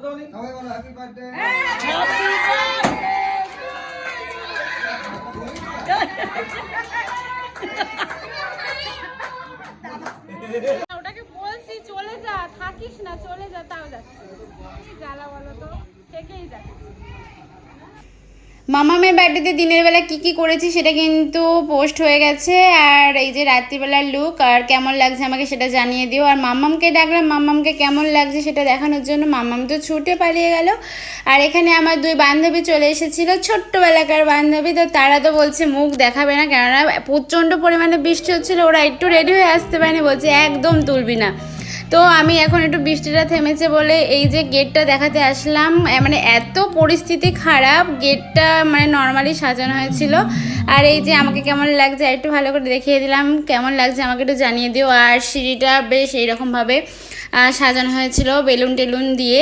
সবাই বলো happy birthday ওটাকে বলছি চলে যা থাকিস না চলে যা তাও যাচ্ছে। জ্বালা বলো তো? থেকেই যাচ্ছে? মামামের বার্থডেতে দিনের বেলা কি কি করেছি সেটা কিন্তু পোস্ট হয়ে গেছে। আর এই যে রাত্রিবেলার লুক আর কেমন লাগছে আমাকে সেটা জানিয়ে দিও। আর মাম্মামকে ডাকলাম মাম্মামকে কেমন লাগছে সেটা দেখানোর জন্য মাম্মাম তো ছুটে পালিয়ে গেল। আর এখানে আমার দুই বান্ধবী চলে এসেছিল, ছোট্টবেলাকার বান্ধবী। তো তারা তো বলছে মুখ দেখাবে না, কেননা প্রচণ্ড পরিমাণে বৃষ্টি হচ্ছিল, ওরা একটু রেডি হয়ে আসতে পারেনি, বলছে একদম তুলবি না। তো আমি এখন একটু বৃষ্টিটা থেমেছে বলে এই যে গেটটা দেখাতে আসলাম মানে এত পরিস্থিতি খারাপ, গেটটা মানে নর্মালি সাজানো হয়েছিল। আর এই যে আমাকে কেমন লাগছে একটু ভালো করে দেখিয়ে দিলাম, কেমন লাগছে আমাকে একটু জানিয়ে দিও। আর সিঁড়িটা বেশ এইরকমভাবে সাজানো হয়েছিল বেলুন টেলুন দিয়ে।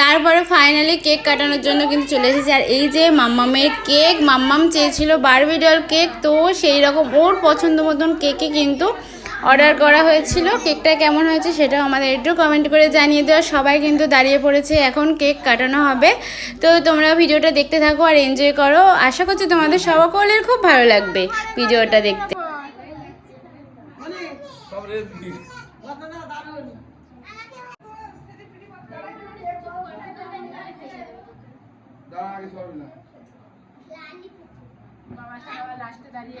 তারপরে ফাইনালি কেক কাটানোর জন্য কিন্তু চলে এসেছে। আর এই যে মাম্মামের কেক, মাম্মাম চেয়েছিল বারবি ডল কেক, তো সেই রকম ওর পছন্দ মতন কেকে কিন্তু অর্ডার করা হয়েছিল। কেকটা কেমন হয়েছে সেটাও আমাদের একটু কমেন্ট করে জানিয়ে দেওয়া। সবাই কিন্তু দাঁড়িয়ে পড়েছে এখন কেক কাটানো হবে। তো তোমরা ভিডিওটা দেখতে থাকো আর এনজয় করো। আশা করছি তোমাদের সকলের খুব ভালো লাগবে ভিডিওটা দেখতে। দাঁড়া আগে সরবি না। বাবা সবাই লাস্টে দাঁড়িয়ে।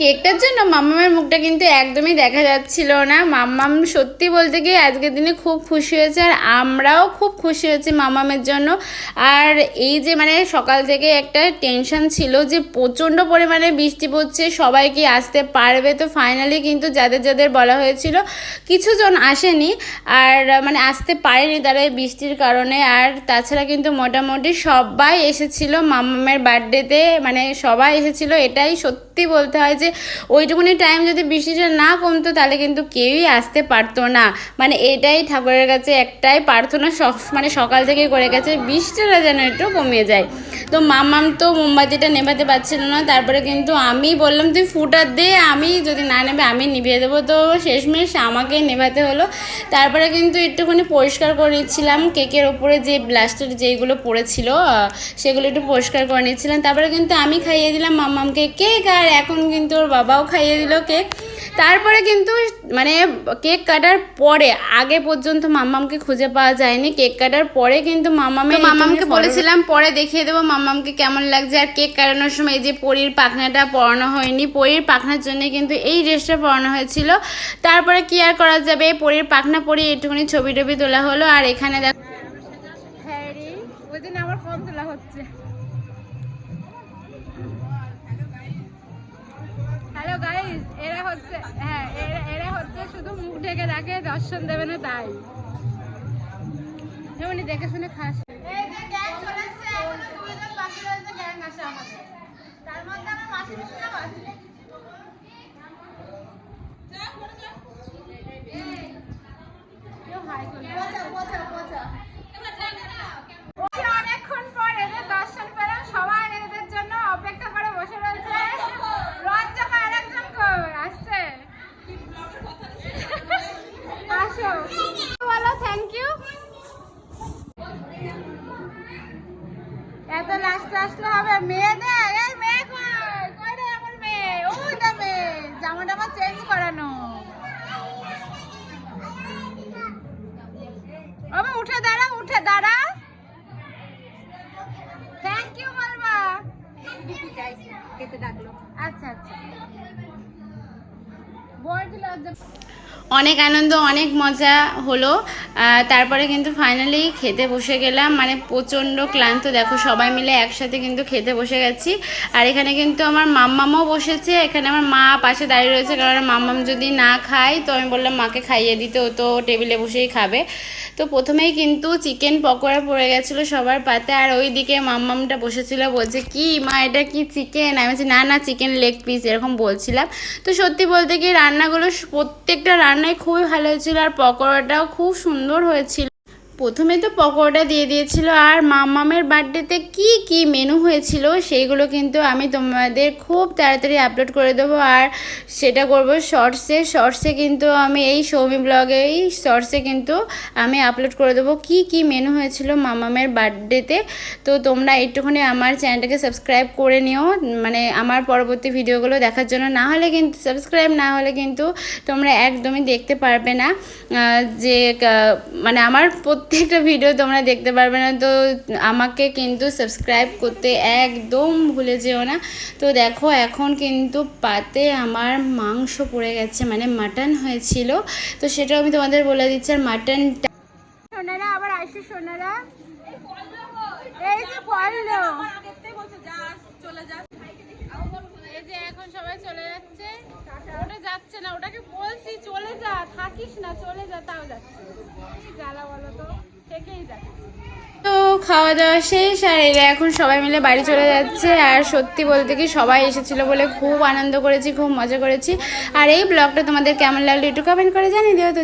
কেকটার জন্য মাম্মামের মুখটা কিন্তু একদমই দেখা যাচ্ছিল না। মাম্মাম সত্যি বলতে গিয়ে আজকের দিনে খুব খুশি হয়েছে আর আমরাও খুব খুশি হয়েছি মাম্মামের জন্য। আর এই যে মানে সকাল থেকে একটা টেনশন ছিল যে প্রচণ্ড পরিমাণে বৃষ্টি পড়ছে, সবাই কি আসতে পারবে? তো ফাইনালি কিন্তু যাদের যাদের বলা হয়েছিল কিছুজন আসেনি আর মানে আসতে পারেনি তারা এই বৃষ্টির কারণে। আর তাছাড়া কিন্তু মোটামুটি সবাই এসেছিল মাম্মামের বার্থডেতে মানে সবাই এসেছিল এটাই সত্যি বলতে হয় যে ওইটুকুনি টাইম যদি বৃষ্টিটা না কমতো, তাহলে কিন্তু কেউই আসতে পারতো না। মানে এটাই ঠাকুরের কাছে একটাই প্রার্থনা মানে সকাল থেকে করে গেছে, বৃষ্টিটা যেন একটু কমে যায়। তো মামাম তো মোমবাতিটা নেভাতে পারছিল না, তারপরে কিন্তু আমি বললাম, তুই ফুটার দে, আমি যদি না নেবে আমি নিভিয়ে দেবো। তো শেষমেশ আমাকে নেভাতে হলো। তারপরে কিন্তু একটুখানি পরিষ্কার করে নিচ্ছিলাম, কেকের ওপরে যে ব্লাস্টার যেইগুলো পড়েছিল সেগুলো একটু পরিষ্কার করে নিচ্ছিলাম। তারপরে কিন্তু আমি খাইয়ে দিলাম মাম্মামকে কেক, আর এখন কিন্তু ওর বাবাও খাইয়ে দিল কেক। তারপরে কিন্তু মানে কেক কাটার পরে আগে পর্যন্ত মাম্মামকে খুঁজে পাওয়া যায়নি। কেক কাটার পরে কিন্তু মাম্মামে মামামকে বলেছিলাম পরে দেখিয়ে দেবো মাম্মামকে কেমন লাগছে। আর কেক কাটানোর সময় এই যে পরীর পাখনাটা পরানো হয়নি পরীর পাখনার জন্য কিন্তু এই ড্রেসটা পরানো হয়েছিল। তারপরে কি আর করা যাবে? এই পরীর পাখনা পরিয়ে একটুখানি ছবি টবি তোলা হলো। আর এখানে দেখো হ্যারি ওই দিন ফোন তোলা হচ্ছে। হ্যালো গাইস এরা হচ্ছে হ্যাঁ এরা এরা শুধু মুখ ঢেকে রাখে দর্শন দেবে না তাই। যেমনি দেখে শুনে খাস। তার মধ্যে আমার মাসি আছে কেউ হাই করবে এত লাস্ট আসলে হবে। মেয়ে দেখ এই মেয়ে কই? কই রে আমার মেয়ে? ওই দা মেয়ে জামাটা আমার চেঞ্জ করানো। বাবা উঠে দাঁড়া উঠে দাঁড়া। থ্যাংক ইউ মালবা। আচ্ছা আচ্ছা। বড় লজ্জা অনেক আনন্দ, অনেক মজা হলো। তারপরে কিন্তু ফাইনালি খেতে বসে গেলাম। মানে প্রচণ্ড ক্লান্ত, দেখো সবাই মিলে একসাথে কিন্তু খেতে বসে গেছি। আর এখানে কিন্তু আমার মাম্মামও বসেছে। এখানে আমার মা পাশে দাঁড়িয়ে রয়েছে। কারণ মাম্মাম যদি না খায়, তো আমি বললাম, মাকে খাইয়ে দিতে। ও তো টেবিলে বসেই খাবে। তো প্রথমেই কিন্তু চিকেন পকোড়া পড়ে গেছিল সবার পাতে, আর ওই দিকে মাম্মামটা বসেছিল, বলছে, কি মা, এটা কি চিকেন? আমি বলছি, না না, চিকেন লেগ পিস এরকম বলছিলাম। তো সত্যি বলতে কি, রান্নাগুলো প্রত্যেকটা রান্নাই খুবই ভালো হয়েছিল, আর পকোড়াটাও খুব সুন্দর হয়েছিল। প্রথমে তো পকোড়া দিয়ে দিয়েছিল আর মামামের বার্থডেতে কি কি মেনু হয়েছিল সেইগুলো কিন্তু আমি তোমাদের খুব তাড়াতাড়ি আপলোড করে দেবো আর সেটা করব শর্টসে শর্টসে কিন্তু আমি এই সৌমি ব্লগেই শর্টসে কিন্তু আমি আপলোড করে দেবো কি কি মেনু হয়েছিল মামামের বার্থডেতে। তো তোমরা একটুখানি আমার চ্যানেলটাকে সাবস্ক্রাইব করে নিও মানে আমার পরবর্তী ভিডিওগুলো দেখার জন্য। না হলে কিন্তু সাবস্ক্রাইব না হলে কিন্তু তোমরা একদমই দেখতে পারবে না যে মানে আমার প্রত্যেকটা ভিডিও তোমরা দেখতে পারবে না তো আমাকে কিন্তু সাবস্ক্রাইব করতে একদম ভুলে যেও না। তো দেখো এখন কিন্তু পাতে আমার মাংস পড়ে গেছে মানে মাটন হয়েছিল। তো সেটাও আমি তোমাদের বলে দিচ্ছি আর মাটনটা সোনারা আবার আসে সোনারা। এই যে পড়ল। এই যে এখন সবাই চলে যাচ্ছে। তো? তো খাওয়া দাওয়া শেষ, আর এরা এখন সবাই মিলে বাড়ি চলে যাচ্ছে, আর সত্যি বলতে কি সবাই এসেছিল বলে খুব আনন্দ করেছি, খুব মজা করেছি। আর এই ব্লগটা তোমাদের কেমন লাগল একটু কমেন্ট করে জানিয়ে দিও তো।